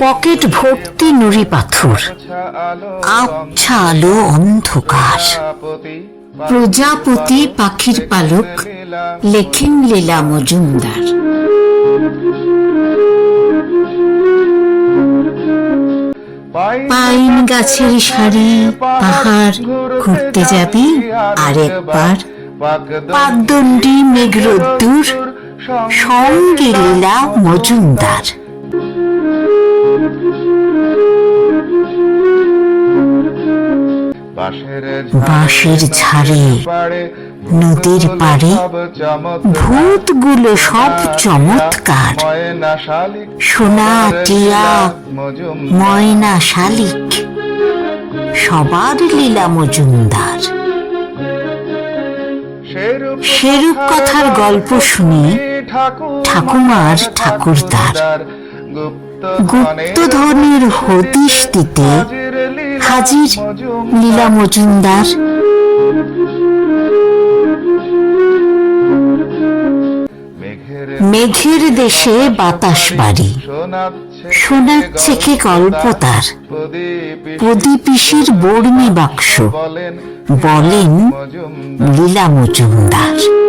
Pocket ভর্তি নুড়ি পাথর। আবছা আলো অন্ধকার। প্রজাপতি পাখির পালক লেখেন লীলা মজুমদার। পাইন গাছের সারি পাহাড় ঘুরতে যাবি আরেকবার। পাকদণ্ডী মেঘরোদ্দুর, সঙ্গে লীলা মজুমদার। বাঁশের ঝাড়ে, নদীর পাড়ে, ভূতগুলো সব চমৎকার। সোনা, টিয়া, ময়না, শালিক, সবার লীলা মজুমদার। সেরূপ কথার গল্প শুনে ঠাকুমার ঠাকুরদার, গুপ্তধনের হদিশ দিতে হাজির লীলা মজুমদার। মেঘের দেশে বাতাস বাড়ি। শোনাচ্ছে কি গল্প তার প্রদীপিসির বর্মী বাক্স। বলেন লীলা মজুমদার।